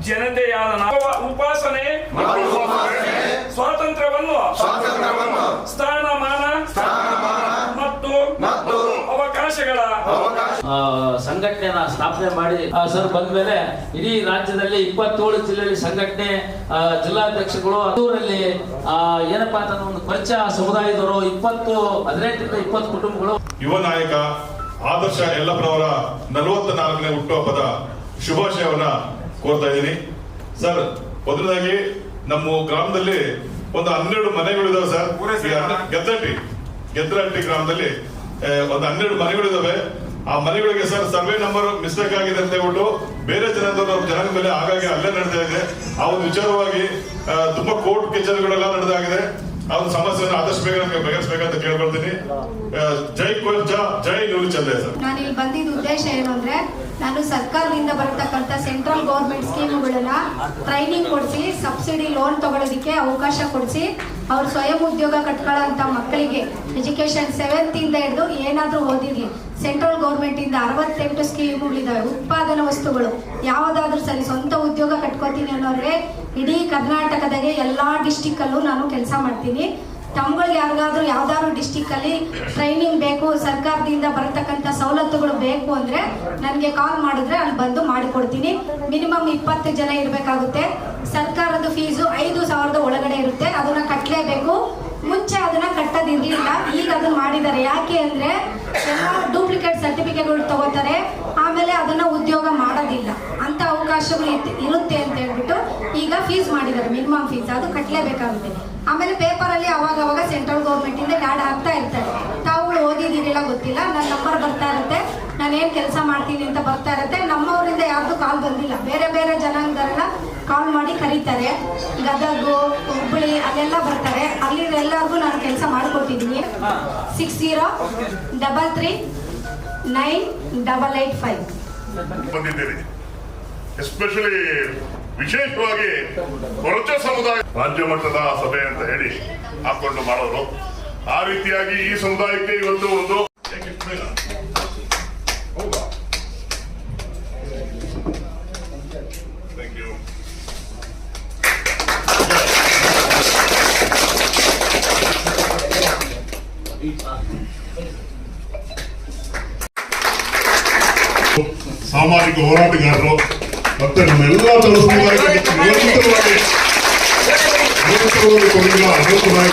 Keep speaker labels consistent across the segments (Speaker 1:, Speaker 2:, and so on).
Speaker 1: ಜನತೆಯಾದ ನಾವು ಉಪಾಸನೆ
Speaker 2: ಮತ್ತು
Speaker 1: ಸ್ವಾತಂತ್ರ್ಯವನ್ನು ಸ್ಥಾನಮಾನ ಮತ್ತು
Speaker 2: ಮತ್ತು
Speaker 1: ಅವಕಾಶಗಳ
Speaker 3: ಆ, ಸಂಘಟನೆಯನ್ನ ಸ್ಥಾಪನೆ ಮಾಡಿ ಆ, ಸರ್ ಬಂದ ಮೇಲೆ ಇಡೀ ರಾಜ್ಯದಲ್ಲಿ ಇಪ್ಪತ್ತೇಳು ಜಿಲ್ಲೆಯಲ್ಲಿ ಸಂಘಟನೆ ಆ, ಜಿಲ್ಲಾಧ್ಯಕ್ಷಗಳು ಅದೂರಲ್ಲಿ ಏನಪ್ಪಾ ಅಂತಂದ್ರೆ ಒಂದು ಪರಿಚಯ ಸಮುದಾಯದವರು ಇಪ್ಪತ್ತು ಹದಿನೆಂಟರಿಂದ ಇಪ್ಪತ್ತು ಕುಟುಂಬಗಳು.
Speaker 4: ಯುವ ನಾಯಕ ಆದರ್ಶ ಎಲ್ಲಪ್ಪನವರ ನಲವತ್ತ ನಾಲ್ಕನೇ ಹುಟ್ಟುಹಬ್ಬದ ಶುಭಾಶಯವನ್ನ ಕೋರ್ತಾ ಇದ್ದೀನಿ. ಸರ್ ಮೊದಲದಾಗಿ ನಮ್ಮ ಗ್ರಾಮದಲ್ಲಿ ಒಂದು ಹನ್ನೆರಡು ಮನೆಗಳಿದಾವೆ ಸರ್. ಈ ಗೆದ್ದಹಟ್ಟಿ ಗೆದ್ದಟ್ಟಿ ಗೆದ್ದರಟ್ಟಿ ಗ್ರಾಮದಲ್ಲಿ ಒಂದು ಹನ್ನೆರಡು ಮನೆಗಳಿದಾವೆ ಆ ಮನೆಗಳಿಗೆ ಸರ್ ಸರ್ವೆ ನಂಬರ್ ಮಿಸ್ಟೇಕ್ ಆಗಿದೆ ಅಂತ ಹೇಳ್ಬಿಟ್ಟು ಬೇರೆ ಜನದ ಜನಾಂಗ ಮೇಲೆ ಆಗಾಗ್ಗೆ ಅಲ್ಲೇ ನಡೆತಾ ಇದೆ. ಆ ಒಂದು ವಿಚಾರವಾಗಿ ತುಂಬಾ ಕೋರ್ಟ್ ಕಚೇರಿಗಳೆಲ್ಲ ನಡೆದಾಗಿದೆ. ಆ ಸಮಸ್ಯೆ ಸಮಸ್ಯೆಯನ್ನು ಆದಷ್ಟು ಬೇಗ ನಮಗೆ ಬಗೆಹರಿಸಬೇಕಂತ ಕೇಳ್ಕೊಳ್ತೀನಿ. ಜೈ ಕೋಚ್ ಜೈ ನೂರು ಚಂದ್ರ ಸರ್.
Speaker 5: ನಾನು ಇಲ್ಲಿ ಬಂದಿದ್ದ ಉದ್ದೇಶ ಏನು ಅಂದ್ರೆ ನಾನು ಸರ್ಕಾರದಿಂದ ಬರತಕ್ಕಂತ ಸೆಂಟ್ರಲ್ ಗೌರ್ಮೆಂಟ್ ಸ್ಕೀಮ್ಗಳನ್ನ ಟ್ರೈನಿಂಗ್ ಕೊಡಿಸಿ ಸಬ್ಸಿಡಿ ಲೋನ್ ತಗೊಳ್ಳೋದಕ್ಕೆ ಅವಕಾಶ ಕೊಡಿಸಿ ಅವ್ರು ಸ್ವಯಂ ಉದ್ಯೋಗ ಕಟ್ಕೊಳ್ಳೋಂಥ ಮಕ್ಕಳಿಗೆ ಎಜುಕೇಶನ್ ಸೆವೆಂತ್ ಇಂದ ಹಿಡಿದು ಏನಾದರೂ ಓದಿರಲಿ. ಸೆಂಟ್ರಲ್ ಗೌರ್ಮೆಂಟ್ ಇಂದ ಅರವತ್ತೆಂಟು ಸ್ಕೀಮ್ಗಳಿದಾವೆ. ಉತ್ಪಾದನಾ ವಸ್ತುಗಳು ಯಾವುದಾದ್ರೂ ಸರಿ ಸ್ವಂತ ಉದ್ಯೋಗ ಕಟ್ಕೋತೀನಿ ಅನ್ನೋರಿಗೆ ಇಡೀ ಕರ್ನಾಟಕದಾಗೆ ಎಲ್ಲಾ ಡಿಸ್ಟಿಕ್ಕಲ್ಲೂ ನಾನು ಕೆಲಸ ಮಾಡ್ತೀನಿ. ತಮ್ಗಳಿಗೆ ಯಾರಿಗಾದ್ರೂ ಯಾವ್ದಾದ್ರು ಡಿಸ್ಟಿಕ್ ಅಲ್ಲಿ ಟ್ರೈನಿಂಗ್ ಬೇಕು, ಸರ್ಕಾರದಿಂದ ಬರತಕ್ಕಂಥ ಸವಲತ್ತುಗಳು ಬೇಕು ಅಂದ್ರೆ ನನಗೆ ಕಾಲ್ ಮಾಡಿದ್ರೆ ಅಲ್ಲಿ ಬಂದು ಮಾಡಿಕೊಡ್ತೀನಿ. ಮಿನಿಮಮ್ ಇಪ್ಪತ್ತು ಜನ ಇರಬೇಕಾಗುತ್ತೆ. ಸರ್ಕಾರದ ಫೀಸು ಐದು ಸಾವಿರದ ಒಳಗಡೆ ಇರುತ್ತೆ. ಅದನ್ನ ಕಟ್ಟಲೇಬೇಕು ಮುಂಚೆ ಅದನ್ನ ಕಟ್ಟೋದಿರ್ಲಿಲ್ಲ, ಈಗ ಅದನ್ನ ಮಾಡಿದ್ದಾರೆ. ಯಾಕೆ ಅಂದ್ರೆ ಎಲ್ಲ ಡೂಪ್ಲಿಕೇಟ್ ಸರ್ಟಿಫಿಕೇಟ್ಗಳು ತಗೋತಾರೆ, ಆಮೇಲೆ ಅದನ್ನ ಉದ್ಯೋಗ ಮಾಡೋದಿಲ್ಲ. ಅಂತ ಅವಕಾಶಗಳು ಇರುತ್ತೆ ಅಂತ ಹೇಳ್ಬಿಟ್ಟು ಈಗ ಫೀಸ್ ಮಾಡಿದ್ದಾರೆ ಮಿನಿಮಮ್ ಫೀಸ್ ಅದು ಕಟ್ಟಲೇಬೇಕಾಗುತ್ತೆ ಆಮೇಲೆ ಪೇಪರ್ ಅಲ್ಲಿ ಅವಾಗ ಅವಾಗ ಸೆಂಟ್ರಲ್ ಗೌರ್ಮೆಂಟ್ ಇಂದ ಕಾರ್ಡ್ ಹಾಕ್ತಾ ಇರ್ತಾರೆ ತಾವುಗಳು ಓದಿದಿರಲಿಲ್ಲ ಗೊತ್ತಿಲ್ಲ ನನ್ನ ನಂಬರ್ ಬರ್ತಾ ಇರುತ್ತೆ ನಾನು ಏನು ಕೆಲಸ ಮಾಡ್ತೀನಿ ಅಂತ ಬರ್ತಾ ಇರುತ್ತೆ, ನಮ್ಮವರಿಂದ ಯಾರ್ದು ಕಾಲ್ ಬಂದಿಲ್ಲ. ಬೇರೆ ಬೇರೆ ಜನಾಂಗದವರೆಲ್ಲ ಕಾಲ್ ಮಾಡಿ ಕರೀತಾರೆ. ಗದಗು ಹುಬ್ಬಳ್ಳಿ ಅಲ್ಲೆಲ್ಲ ಬರ್ತಾರೆ. ಅಲ್ಲಿ ಎಲ್ಲರಿಗೂ ನಾನು ಕೆಲಸ ಮಾಡಿಕೊಟ್ಟಿದ್ದೀನಿ. Six zero double three nine double eight five
Speaker 2: ಬಂದಿದ್ದೇನೆ ಎಸ್ಪೆಷಲಿ ವಿಶೇಷವಾಗಿ ಕೊರಚ ಸಮುದಾಯ ರಾಜ್ಯ ಮಟ್ಟದ ಸಭೆ ಅಂತ ಹೇಳಿ ಹಾಕೊಂಡು ಮಾಡೋರು. ಆ ರೀತಿಯಾಗಿ ಈ ಸಮುದಾಯಕ್ಕೆ ಇವತ್ತು ಒಂದು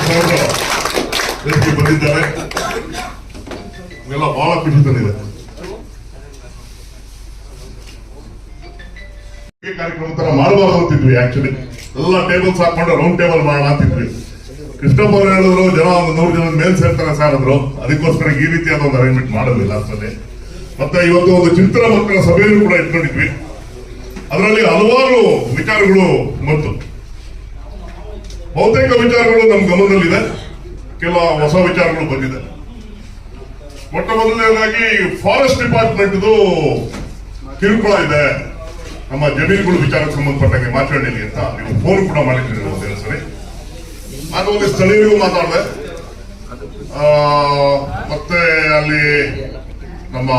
Speaker 2: ಅನಂತ ನಾಯಕ್ ಬಂದಿದ್ದಾರೆ ಇವೆಲ್ಲ ಬಹಳ ಈ ಕಾರ್ಯಕ್ರಮ ತರ ಮಾಡಬಾರ್ದು ಅಂತಿದ್ವಿ ಆಕ್ಚುಲಿ ಎಲ್ಲ ಟೇಬಲ್ಸ್ ಹಾಕೊಂಡು ರೌಂಡ್ ಟೇಬಲ್ ಮಾಡೋಣ ಅಂತಿದ್ವಿ. ಕೃಷ್ಣಪ್ಪ ಅವ್ರು ಹೇಳಿದ್ರು, ಜನ ಒಂದು ನೂರು ಜನ ಮೇಲ್ ಸೇರ್ತಾರೆ ಸರ್ ಅಂದ್ರು. ಅದಕ್ಕೋಸ್ಕರ ಈ ರೀತಿಯಾದ ಒಂದು ಅರೇಂಜ್ಮೆಂಟ್ ಮಾಡಲಿಲ್ಲ ಅಷ್ಟೇ. ಮತ್ತೆ ಇವತ್ತು ಒಂದು ಚಿಂತನ ಮಕ್ಕಳ ಸಭೆಯನ್ನು ಕೂಡ ಇಟ್ಕೊಂಡಿದ್ವಿ. ಅದರಲ್ಲಿ ಹಲವಾರು ವಿಚಾರಗಳು ಬಂತು. ಬಹುತೇಕ ವಿಚಾರಗಳು ನಮ್ಮ ಗಮನದಲ್ಲಿದೆ. ಕೆಲ ಹೊಸ ವಿಚಾರಗಳು ಬಂದಿದೆ. ಮೊಟ್ಟ ಮೊದಲನೇದಾಗಿ ಫಾರೆಸ್ಟ್ ಡಿಪಾರ್ಟ್ಮೆಂಟ್ ಕಿರುಕುಳ ಇದೆ. ನಮ್ಮ ಜಮೀನುಗಳು ವಿಚಾರಕ್ಕೆ ಸಂಬಂಧಪಟ್ಟಂಗೆ ಮಾತಾಡಲಿ ಅಂತ ನೀವು ಫೋನ್ ಕೂಡ ಮಾಡಿದ್ದೀರಿ ಒಂದೇ ಸರಿ ನಾನು ಒಂದು ಸ್ಥಳೀಯರಿಗೂ ಮಾತಾಡಿದೆ. ಮತ್ತೆ ಅಲ್ಲಿ ನಮ್ಮ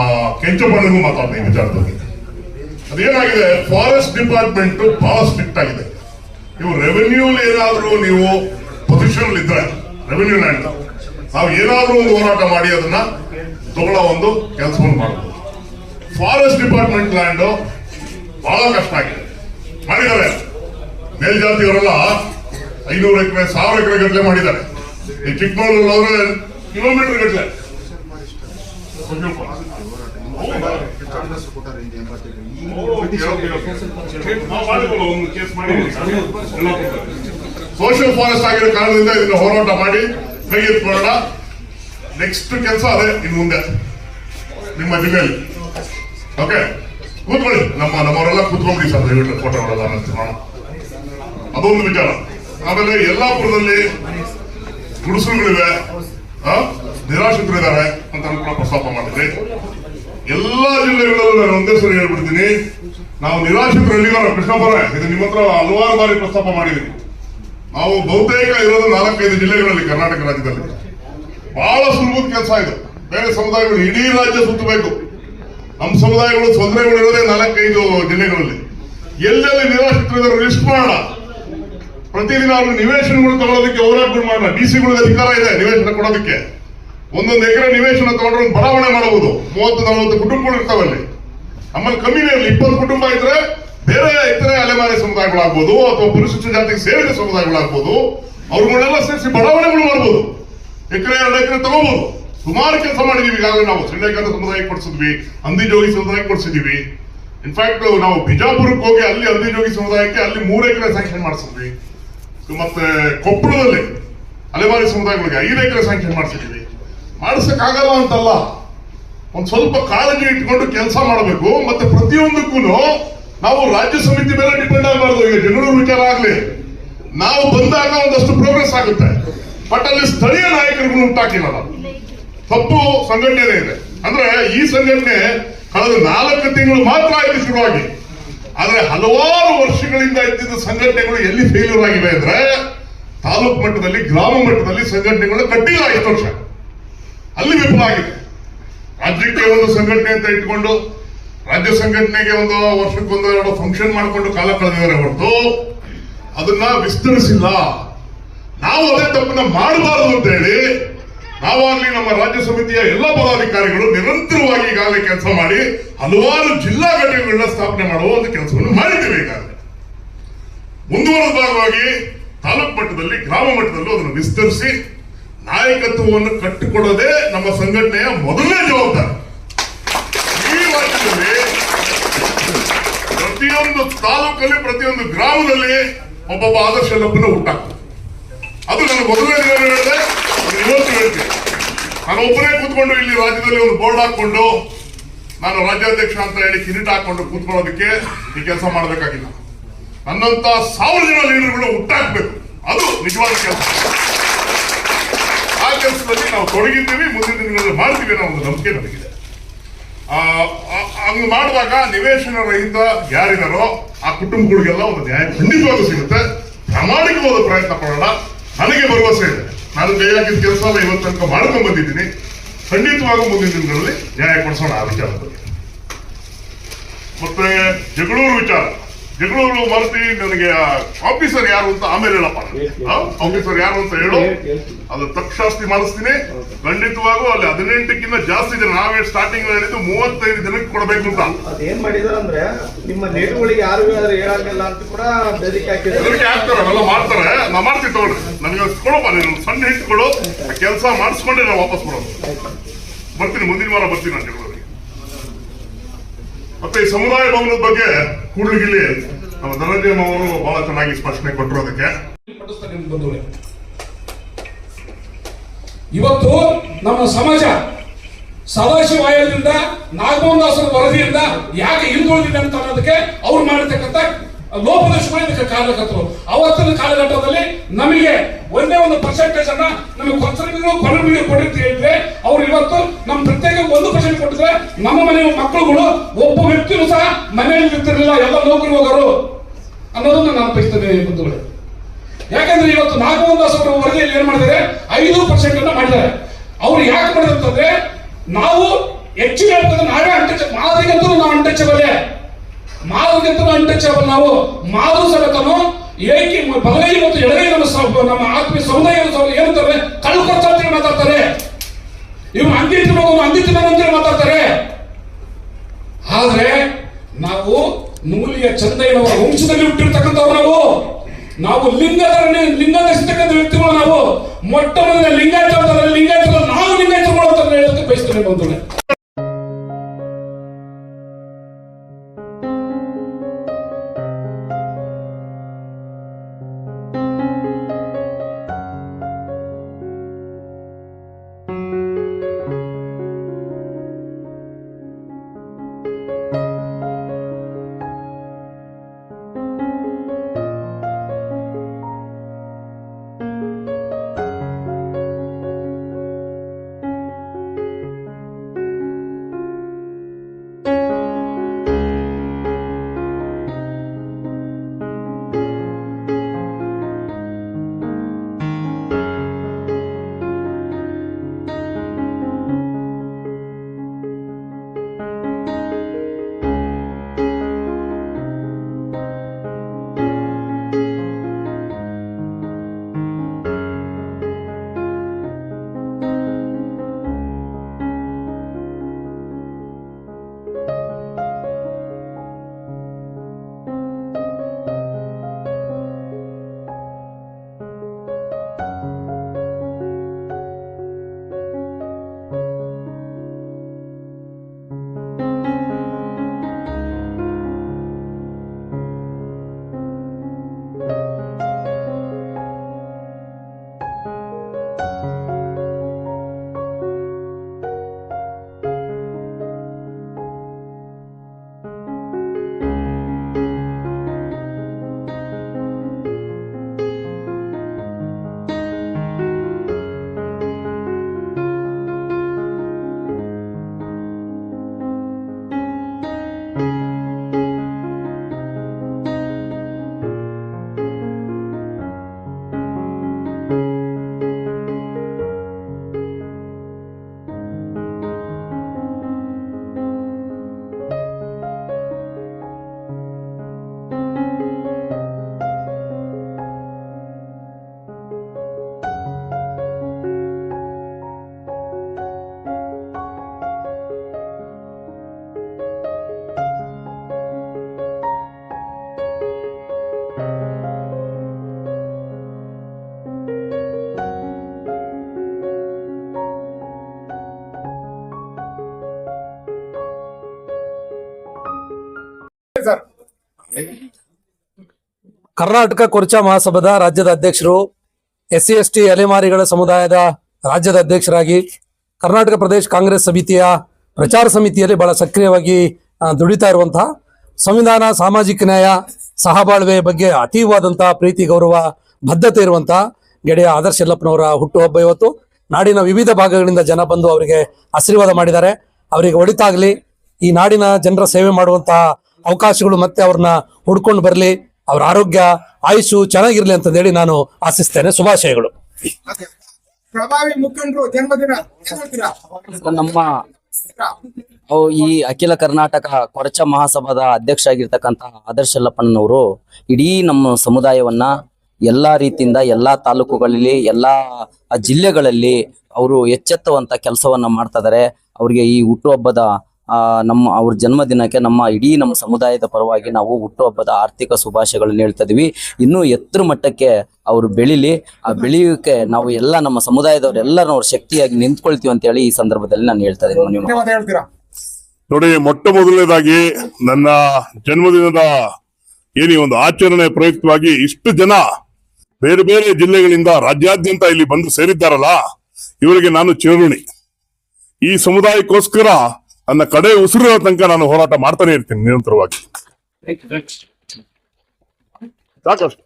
Speaker 2: ಕೆಂಚಪ್ಪನಿಗೂ ಮಾತಾಡಿದೆ ಈ ವಿಚಾರದಲ್ಲಿ. ಅದೇನಾಗಿದೆ? ಫಾರೆಸ್ಟ್ ಡಿಪಾರ್ಟ್ಮೆಂಟ್ ಬಹಳ ಸ್ಟ್ರಿಕ್ಟ್ ಆಗಿದೆ. ನೀವು ರೆವೆನ್ಯೂ ಏನಾದರೂ ನೀವು ಪೊಸಿಷನ್ ಇದ್ರೆ ರೆವೆನ್ಯೂ ಲ್ಯಾಂಡ್ ನಾವು ಏನಾದರೂ ಒಂದು ಹೋರಾಟ ಮಾಡಿ ಅದನ್ನ ತಗೊಳ್ಳೋ ಒಂದು ಕೆಲಸವನ್ನು ಮಾಡಬಹುದು ಫಾರೆಸ್ಟ್ ಡಿಪಾರ್ಟ್ಮೆಂಟ್ ಲ್ಯಾಂಡ್ ಬಹಳ ಕಷ್ಟ ಆಗಿದೆ ಮಾಡಿದ್ದಾರೆ ಮೇಲ್ಜಾತಿಯವರೆಲ್ಲ ಐನೂರು ಎಕರೆ ಸಾವಿರ ಎಕರೆ ಗಟ್ಟಲೆ ಮಾಡಿದ್ದಾರೆ ಈ ಚಿಕ್ಕಮಗಳೂರು ಕಿಲೋಮೀಟರ್ ಗಟ್ಟಲೆ ಸೋಷಿಯಲ್ ಫಾರೆಸ್ಟ್ ಆಗಿರೋ ಕಾರಣದಿಂದ ಇದನ್ನ ಹೋರಾಟ ಮಾಡಿ ಕೈಗೆತ್ಕೊಳ್ಳೋಣ ನೆಕ್ಸ್ಟ್ ಕೆಲಸ ಅದೇ ಇನ್ ಮುಂದೆ. ನಿಮ್ಮ ಜಿಲ್ಲೆಯಲ್ಲಿ ಓಕೆ ಕೂತ್ಕೊಳ್ಳಿ. ನಮ್ಮ ನಮ್ಮವರೆಲ್ಲ ಕೂತ್ಕೊಂಡ್ಬಿಡಿ ಸರ್, ದಯವಿಟ್ಟು ಫೋಟೋ ಹೊಡೆದ ಅದೊಂದು ವಿಚಾರ. ಆಮೇಲೆ ಯಲ್ಲಾಪುರದಲ್ಲಿ ಗುಡಿಸಲುಗಳಿವೆ. ನಿರಾಶ್ರಿತರಿದ್ದಾರೆ ಅಂತ ಕೂಡ ಪ್ರಸ್ತಾಪ ಮಾಡಿದ್ರಿ. ಎಲ್ಲಾ ಜಿಲ್ಲೆಗಳಲ್ಲೂ ನಾನು ಒಂದೇ ಸರಿ ಹೇಳ್ಬಿಡ್ತೀನಿ. ನಾವು ನಿರಾಶ್ರಿತರು ಎಲ್ಲಿಗಾರ? ಕೃಷ್ಣಪುರ ಇದು ನಿಮ್ಮ ಹತ್ರ ಹಲವಾರು ಬಾರಿ ಪ್ರಸ್ತಾಪ ಮಾಡಿದೀವಿ ನಾವು ಬಹುತೇಕ ಇರೋದು ನಾಲ್ಕೈದು ಜಿಲ್ಲೆಗಳಲ್ಲಿ ಕರ್ನಾಟಕ ರಾಜ್ಯದಲ್ಲಿ. ಬಹಳ ಸುಲಭದ ಕೆಲಸ ಇದು. ಬೇರೆ ಸಮುದಾಯಗಳು ಇಡೀ ರಾಜ್ಯ ಸುತ್ತಬೇಕು. ನಮ್ಮ ಸಮುದಾಯಗಳು ತೊಂದರೆಗಳು ಇರೋದೇ ನಾಲ್ಕೈದು ಜಿಲ್ಲೆಗಳಲ್ಲಿ. ಎಲ್ಲೆಲ್ಲಿ ನಿರಾಶ್ರಿತರಿದ್ದಾರೆ ಲಿಸ್ಟ್ ಮಾಡೋಣ. ಪ್ರತಿದಿನ ಅವ್ರಿಗೆ ನಿವೇಶನಗಳು ತಗೊಳ್ಳೋದಕ್ಕೆ ಹೋರಾಟಗಳು ಮಾಡೋಣ ಡಿ ಸಿಗಳಿಗೆ ಅಧಿಕಾರ ಇದೆ, ನಿವೇಶನ ಕೊಡೋದಕ್ಕೆ. ಒಂದೊಂದು ಎಕರೆ ನಿವೇಶನ ತಗೊಂಡ್ರೆ ಬಡಾವಣೆ ಮಾಡಬಹುದು. ಮೂವತ್ತು, ನಲವತ್ತು ಕುಟುಂಬಗಳು ಇರ್ತಾವಲ್ಲಿ ನಮ್ಮಲ್ಲಿ ಕಮ್ಮಿನೇ ಇರಲಿ ಇಪ್ಪತ್ತು ಕುಟುಂಬ ಇದ್ರೆ ಬೇರೆ ಇತರೆ ಅಲೆಮಾರಿ ಸಮುದಾಯಗಳಾಗ್ಬೋದು ಅಥವಾ ಪರಿಶಿಷ್ಟ ಜಾತಿಗೆ ಸೇರಿದ ಸಮುದಾಯಗಳಾಗ್ಬೋದು. ಅವ್ರುಗಳನ್ನೆಲ್ಲ ಸೇರಿಸಿ ಬಡಾವಣೆಗಳು ಮಾಡ್ಬೋದು. ಎಕರೆ, ಎರಡು ಎಕರೆ ತಗೋಬಹುದು ಸುಮಾರು ಕೆಲಸ ಮಾಡಿದೀವಿ, ಈಗಾಗಲೇ ನಾವು ಸಿಂಡೇಕರ ಸಮುದಾಯಕ್ಕೆ ಕೊಡಿಸಿದ್ವಿ ಅಂದಿ ಜೋಗಿ ಸಮುದಾಯಕ್ಕೆ ಕೊಡಿಸಿದೀವಿ. ಇನ್ಫ್ಯಾಕ್ಟ್ ನಾವು ಬಿಜಾಪುರಕ್ಕೆ ಹೋಗಿ ಅಲ್ಲಿ ಅಂದಿ ಜೋಗಿ ಸಮುದಾಯಕ್ಕೆ ಅಲ್ಲಿ ಮೂರು ಎಕರೆ ಸ್ಯಾಂಕ್ಷನ್ ಮಾಡಿಸಿದ್ವಿ. ಮತ್ತೆ ಕೊಪ್ಪಳದಲ್ಲಿ ಅಲೆಮಾರಿ ಸಮುದಾಯಗಳಿಗೆ ಐದು ಎಕರೆ ಸ್ಯಾಂಕ್ಷನ್ ಮಾಡಿಸಿದೀವಿ. ಮಾಡಿಸಕ್ಕಾಗಲ್ಲ ಅಂತಲ್ಲ. ಒಂದು ಸ್ವಲ್ಪ ಕಾಳಜಿ ಇಟ್ಕೊಂಡು ಕೆಲಸ ಮಾಡಬೇಕು. ಮತ್ತೆ ಪ್ರತಿಯೊಂದಕ್ಕೂ ನಾವು ರಾಜ್ಯ ಸಮಿತಿ ಮೇಲೆ ಡಿಪೆಂಡ್ ಆಗಬಾರ್ದು. ಈಗ ಜನರು ವಿಚಾರ ಆಗಲಿ. ನಾವು ಬಂದಾಗ ಒಂದಷ್ಟು ಪ್ರೋಗ್ರೆಸ್ ಆಗುತ್ತೆ. ಬಟ್ ಅಲ್ಲಿ ಸ್ಥಳೀಯ ನಾಯಕರುಗಳು ಉಂಟಾಕಿಲ್ಲ ತಪ್ಪು ಸಂಘಟನೆ ಇದೆ. ಅಂದ್ರೆ ಈ ಸಂಘಟನೆ ಕಳೆದ ನಾಲ್ಕು ತಿಂಗಳು ಮಾತ್ರ ಆಯ್ತು ಶುರುವಾಗಿ. ಆದ್ರೆ ಹಲವಾರು ವರ್ಷಗಳಿಂದ ಇದ್ದಿದ್ದ ಸಂಘಟನೆಗಳು ಎಲ್ಲಿ ಫೇಲ್ಯೂರ್ ಆಗಿವೆ ಅಂದ್ರೆ ತಾಲೂಕು ಮಟ್ಟದಲ್ಲಿ, ಗ್ರಾಮ ಮಟ್ಟದಲ್ಲಿ ಸಂಘಟನೆಗಳು ಕಟ್ಟಿಲ್ಲ ಐದು ವರ್ಷ. ಅಲ್ಲಿ ವಿಫಲ ಆಗಿದೆ ರಾಜ್ಯಕ್ಕೆ ಒಂದು ಸಂಘಟನೆ ಅಂತ ಇಟ್ಕೊಂಡು ರಾಜ್ಯ ಸಂಘಟನೆಗೆ ಒಂದು ವರ್ಷಕ್ಕೊಂದು ಎರಡು ಫಂಕ್ಷನ್ ಮಾಡಿಕೊಂಡು ಕಾಲ ಕಳೆದಿದ್ದಾರೆ ಹೊರತು, ಅದನ್ನ ವಿಸ್ತರಿಸಿಲ್ಲ. ನಾವು ಅದೇ ತಪ್ಪನ್ನ ಮಾಡಬಾರದು ಅಂತ ಹೇಳಿ, ನಾವಾಗ್ಲಿ ನಮ್ಮ ರಾಜ್ಯ ಸಮಿತಿಯ ಎಲ್ಲ ಪದಾಧಿಕಾರಿಗಳು ನಿರಂತರವಾಗಿ ಈಗಾಗಲೇ ಕೆಲಸ ಮಾಡಿ ಹಲವಾರು ಜಿಲ್ಲಾ ಘಟಕಗಳನ್ನ ಸ್ಥಾಪನೆ ಮಾಡುವ ಒಂದು ಕೆಲಸವನ್ನು ಮಾಡಿದ್ದೇವೆ ಈಗಾಗಲೇ. ಮುಂದುವರೆದ ಭಾಗವಾಗಿ ತಾಲೂಕು ಮಟ್ಟದಲ್ಲಿ, ಗ್ರಾಮ ಮಟ್ಟದಲ್ಲೂ ಅದನ್ನು ವಿಸ್ತರಿಸಿ ನಾಯಕತ್ವವನ್ನು ಕಟ್ಟಿಕೊಡೋದೇ ನಮ್ಮ ಸಂಘಟನೆಯ ಮೊದಲನೇ ಜವಾಬ್ದಾರಿ. ಈ ರಾಜ್ಯದಲ್ಲಿ ಪ್ರತಿಯೊಂದು ತಾಲೂಕಲ್ಲಿ, ಪ್ರತಿಯೊಂದು ಗ್ರಾಮದಲ್ಲಿ ಒಬ್ಬೊಬ್ಬ ಆದರ್ಶ ಲಭ್ಯ ಹುಟ್ಟಾಕ್ತದೆ. ಅದು ನನ್ನ ಮೊದಲನೇ ದಿನ ಹೇಳಿದೆ ಇವತ್ತು ಹೇಳ್ತೀನಿ. ನಾನು ಒಬ್ಬನೇ ಕೂತ್ಕೊಂಡು ಇಲ್ಲಿ ರಾಜ್ಯದಲ್ಲಿ ಒಂದು ಬೋರ್ಡ್ ಹಾಕೊಂಡು ನಾನು ರಾಜ್ಯಾಧ್ಯಕ್ಷ ಅಂತ ಹೇಳಿ ಕಿರೀಟ ಹಾಕೊಂಡು ಕೂತ್ಕೊಳ್ಳೋದಕ್ಕೆ ಈ ಕೆಲಸ ಮಾಡಬೇಕಾಗಿಲ್ಲ. ನನ್ನಂತ ಸಾವಿರ ಜನ ಲೀಡರ್ಗಳು ಹುಟ್ಟಾಕ್ಬೇಕು. ಅದು ನಿಜವಾದ ಕೆಲಸ. ಕೆಲಸದಲ್ಲಿ ನಾವು ತೊಡಗಿದ್ದೀವಿ, ಮುಂದಿನ ದಿನಗಳಲ್ಲಿ ಮಾಡ್ತೀವಿ ಅನ್ನೋ ಒಂದು ನಂಬಿಕೆ ನನಗಿದೆ ಹಂಗ್ ಮಾಡಿದಾಗ ನಿವೇಶನ ರಹಿತ ಯಾರಿದಾರೋ ಆ ಕುಟುಂಬಗಳಿಗೆಲ್ಲ ಒಂದು ನ್ಯಾಯ ಖಂಡಿತವಾಗೂ ಸಿಗುತ್ತೆ. ಪ್ರಾಮಾಣಿಕವಾದ ಪ್ರಯತ್ನ ಪಡೋಣ ನನಗೆ ಭರವಸೆ ಇದೆ. ನಾನು ಕೈ ಹಾಕಿದ ಕೆಲಸ ಇವತ್ತು ತನಕ ಮಾಡ್ಕೊಂಡು ಬಂದಿದ್ದೀನಿ. ಖಂಡಿತವಾಗೂ ಮುಂದಿನ ದಿನಗಳಲ್ಲಿ ನ್ಯಾಯ ಕೊಡಿಸೋಣ ಆ ವಿಚಾರದಲ್ಲಿ. ಮತ್ತೆ ಜಗಳೂರು ವಿಚಾರ. ಜಗಳೂರು ಮರ್ತಿ ನನಗೆ ಆಫೀಸರ್ ಯಾರು ಅಂತ ಆಮೇಲೆ ಹೇಳಪ್ಪ ಆಫೀಸರ್ ಯಾರು ಅಂತ ಹೇಳು. ಅದು ತಕ್ಷಾಸ್ತಿ ಮಾಡಿಸ್ತೀನಿ. ಖಂಡಿತವಾಗೂ ಅಲ್ಲಿ ಹದಿನೆಂಟಕ್ಕಿಂತ ಜಾಸ್ತಿ ಜನ ನಾವೇ ಸ್ಟಾರ್ಟಿಂಗ್ ಹೇಳಿದ್ದು ಮೂವತ್ತೈದು ಜನಕ್ಕೆ ಕೊಡಬೇಕು ಅಂತ.
Speaker 6: ಅದೇನ್ ಮಾಡಿದಾರೆ ಅಂದ್ರೆ ನಿಮ್ಮ ನೇಟುಗಳಿಗೆ ಯಾರು ಹೇಳಂಗಿಲ್ಲ ಅಂತ ಕೂಡ ಬೆದರಿಕೆ ಹಾಕಿದ್ದಾರೆ.
Speaker 2: ಹಾಕ್ತಾರೆ ಅವೆಲ್ಲ ಮಾಡ್ತಾರೆ. ನಾ ಮಾಡ್ತೀವಿ ತಗೊಳ್ರಿ ನನಗೆ ಕೊಡಪ್ಪ ನೀನು ಸಣ್ಣ ಹಿಟ್ಟು ಕೊಡು. ಆ ಕೆಲಸ ಮಾಡಿಸ್ಕೊಂಡೆ ನಾವು ವಾಪಸ್ ಕೊಡೋದು ಬರ್ತೀನಿ ಮುಂದಿನ ವಾರ ಬರ್ತೀನಿ ನಾನು ಜಗಳೂರಿಗೆ ಮತ್ತೆ ಈ ಸಮುದಾಯ ಭವನದ ಬಗ್ಗೆ ಕೂಡ್ಲಿಗಿಲ್ಲಿ ನಮ್ಮ ಧನಂಜಯ ಅವರು ಬಹಳ ಚೆನ್ನಾಗಿ ಸ್ಪಷ್ಟನೆ ಕೊಟ್ಟರು ಅದಕ್ಕೆ.
Speaker 7: ಇವತ್ತು ನಮ್ಮ ಸಮಾಜ ಸದಾಶಿವಾಯದಿಂದ ನಾಗಮೋಹನ್ ವರದಿಯಿಂದ ಯಾಕೆ ಹಿಂದುಳಿದಿದೆ ಅಂತ ಅನ್ನೋದಕ್ಕೆ ಅವ್ರು ಮಾಡಿರ್ತಕ್ಕಂಥ ಇದಕ್ಕೆ ಕಾರಣಕರ್ತರು. ಅವತ್ತಿನ ಕಾಲಘಟ್ಟದಲ್ಲಿ ನಮಗೆ ಒಂದೇ ಒಂದು ಪರ್ಸೆಂಟೇಜ್ ಅನ್ನ ನಮಗೆ ಕೊಚ್ಚರಿಗೂ ಕೊಡಿ ಅಂತ ಹೇಳಿದ್ರೆ ಅವ್ರು ಇವತ್ತು ನಮ್ಮ ಪ್ರತ್ಯೇಕ ಒಂದು ಪರ್ಸೆಂಟ್ ಕೊಟ್ಟಿದ್ರೆ ನಮ್ಮ ಮನೆಯ ಮಕ್ಕಳುಗಳು ಒಬ್ಬ ವ್ಯಕ್ತಿನೂ ಸಹ ಮನೆಯಲ್ಲಿ ಇರ್ತಿರ್ಲಿಲ್ಲ, ಎಲ್ಲ ನೌಕರಿ ಹೋಗೋರು ಅನ್ನೋದನ್ನ ನಾನು ಬಯಸ್ತೇನೆ ಬಂಧುಗಳೇ. ಯಾಕಂದ್ರೆ ಇವತ್ತು ನಾಗಮೋಹನ್ ದಾಸ್ ಅವರ ವರದಿಯಲ್ಲಿ ಏನ್ ಮಾಡಿದ್ದಾರೆ? ಐದು ಪರ್ಸೆಂಟ್ ಅನ್ನ ಮಾಡಿದ್ದಾರೆ. ಅವ್ರು ಯಾಕೆ ಮಾಡಿದ್ರು ಅಂತಂದ್ರೆ ನಾವು ಹೆಚ್ಚು ಹೇಳ್ತದೆ ನಾವೇ ಅಂಟಚ ಮಾದರಿಗಂತೂ ನಾವು ಅಂಟಚಬಲ್ಲೆ ಮಾದರಿಗಂತೂ ಅಂಟಚಬಲ್ ನಾವು. ಮಾಧು ಸಮೇತನು ಏಕಿ ಬಲಗೈ ಮತ್ತು ಎಡಗೈ ನಮ್ಮ ನಮ್ಮ ಆತ್ಮೀಯ ಸಮುದಾಯ ಏನಂತಾರೆ ಕಳ್ಳು ಖರ್ಚು ಅಂತೇಳಿ ಮಾತಾಡ್ತಾರೆ. ಇವ್ರು ಅಂದಿ ತಿನ್ನೋದು ಅಂದಿ ತಿನ್ನೋದು ಮಾತಾಡ್ತಾರೆ. ಆದ್ರೆ ನಾವು ನೂಲಿಯ ಚಂದಯ್ಯನವರ ವಂಶದಲ್ಲಿ ಹುಟ್ಟಿರ್ತಕ್ಕಂಥವ್ರು ನಾವು. ನಾವು ಲಿಂಗದ ಲಿಂಗ ಧರಿಸತಕ್ಕಂಥ ವ್ಯಕ್ತಿಗಳು ನಾವು. ಮೊಟ್ಟ ಮೊದಲ ಲಿಂಗಾಯತ ಲಿಂಗಾಯತ ನಾವು ಲಿಂಗಾಯತಗಳು ಅಂತ ಹೇಳೋದಕ್ಕೆ ಬಯಸ್ತೇನೆ
Speaker 8: ಕರ್ನಾಟಕ ಕೊರ್ಚಾ ಮಹಾಸಭಾದ ರಾಜ್ಯದ ಅಧ್ಯಕ್ಷರು ಎಸ್ ಸಿ ಎಸ್ ಟಿ ಅಲೆಮಾರಿಗಳ ಸಮುದಾಯದ ರಾಜ್ಯದ ಅಧ್ಯಕ್ಷರಾಗಿ ಕರ್ನಾಟಕ ಪ್ರದೇಶ ಕಾಂಗ್ರೆಸ್ ಸಮಿತಿಯ ಪ್ರಚಾರ ಸಮಿತಿಯಲ್ಲಿ ಬಹಳ ಸಕ್ರಿಯವಾಗಿ ದುಡಿತಾ ಇರುವಂತಹ ಸಂವಿಧಾನ, ಸಾಮಾಜಿಕ ನ್ಯಾಯ, ಸಹಬಾಳ್ವೆ ಬಗ್ಗೆ ಅತೀವಾದಂತಹ ಪ್ರೀತಿ, ಗೌರವ ಬದ್ಧತೆ ಇರುವಂತಹ ಗೆಡೆಯ ಆದರ್ಶ ಯಲ್ಲಪ್ಪನವರ ಹುಟ್ಟುಹಬ್ಬ ಇವತ್ತು. ನಾಡಿನ ವಿವಿಧ ಭಾಗಗಳಿಂದ ಜನ ಬಂದು ಅವರಿಗೆ ಆಶೀರ್ವಾದ ಮಾಡಿದ್ದಾರೆ. ಅವರಿಗೆ ಒಳಿತಾಗಲಿ. ಈ ನಾಡಿನ ಜನರ ಸೇವೆ ಮಾಡುವಂತಹ ಅವಕಾಶಗಳು ಮತ್ತೆ ಅವ್ರನ್ನ ಹುಡ್ಕೊಂಡು ಬರಲಿ ಅವ್ರ ಆರೋಗ್ಯ ಆಯುಷು ಚೆನ್ನಾಗಿರ್ಲಿ ಅಂತ ಹೇಳಿ ನಾನು ಆಶಿಸ್ತೇನೆ. ಶುಭಾಶಯಗಳು.
Speaker 9: ಪ್ರಭಾವಿ ಮುಖಂಡರು ಜನ್ಮದಿನ
Speaker 10: ನಮ್ಮ ಈ ಅಖಿಲ ಕರ್ನಾಟಕ ಕೊರಚ ಮಹಾಸಭಾದ ಅಧ್ಯಕ್ಷ ಆಗಿರ್ತಕ್ಕಂತಹ ಆದರ್ಶ ಇಡೀ ನಮ್ಮ ಸಮುದಾಯವನ್ನ ಎಲ್ಲಾ ರೀತಿಯಿಂದ ಎಲ್ಲಾ ತಾಲೂಕುಗಳಲ್ಲಿ ಎಲ್ಲಾ ಜಿಲ್ಲೆಗಳಲ್ಲಿ ಅವರು ಎಚ್ಚೆತ್ತುವಂತ ಕೆಲಸವನ್ನ ಮಾಡ್ತಾ ಇದಾರೆ. ಅವ್ರಿಗೆ ಈ ಹುಟ್ಟುಹಬ್ಬದ ನಮ್ಮ ಅವ್ರ ಜನ್ಮದಿನಕ್ಕೆ ನಮ್ಮ ಇಡೀ ನಮ್ಮ ಸಮುದಾಯದ ಪರವಾಗಿ ನಾವು ಹುಟ್ಟುಹಬ್ಬದ ಆರ್ಥಿಕ ಶುಭಾಶಯಗಳನ್ನ ಹೇಳ್ತಾ ಇದೀವಿ. ಇನ್ನೂ ಎತ್ತರ ಮಟ್ಟಕ್ಕೆ ಅವರು ಬೆಳಿಲಿ. ಆ ಬೆಳೆಯೋಕೆ ನಾವು ಎಲ್ಲ ನಮ್ಮ ಸಮುದಾಯದವರೆಲ್ಲರೂ ಅವ್ರ ಶಕ್ತಿಯಾಗಿ ನಿಂತ್ಕೊಳ್ತೀವಿ ಅಂತ ಹೇಳಿ ಈ ಸಂದರ್ಭದಲ್ಲಿ ನಾನು ಹೇಳ್ತಾ ಇದ್ದೀನಿ
Speaker 9: ಹೇಳ್ತೀರಾ?
Speaker 2: ನೋಡಿ ಮೊಟ್ಟ ಮೊದಲನೇದಾಗಿ ನನ್ನ ಜನ್ಮದಿನದ ಏನಿ ಒಂದು ಆಚರಣೆ ಪ್ರಯುಕ್ತವಾಗಿ ಇಷ್ಟು ಜನ ಬೇರೆ ಬೇರೆ ಜಿಲ್ಲೆಗಳಿಂದ ರಾಜ್ಯಾದ್ಯಂತ ಇಲ್ಲಿ ಬಂದು ಸೇರಿದ್ದಾರಲ್ಲ ಇವರಿಗೆ ನಾನು ಚಿರಋಣಿ. ಈ ಸಮುದಾಯಕ್ಕೋಸ್ಕರ ನನ್ನ ಕಡೆ ಉಸಿರಿರೋ ತನಕ ನಾನು ಹೋರಾಟ ಮಾಡ್ತಾನೆ ಇರ್ತೀನಿ ನಿರಂತರವಾಗಿ. ಸಾಕಷ್ಟು.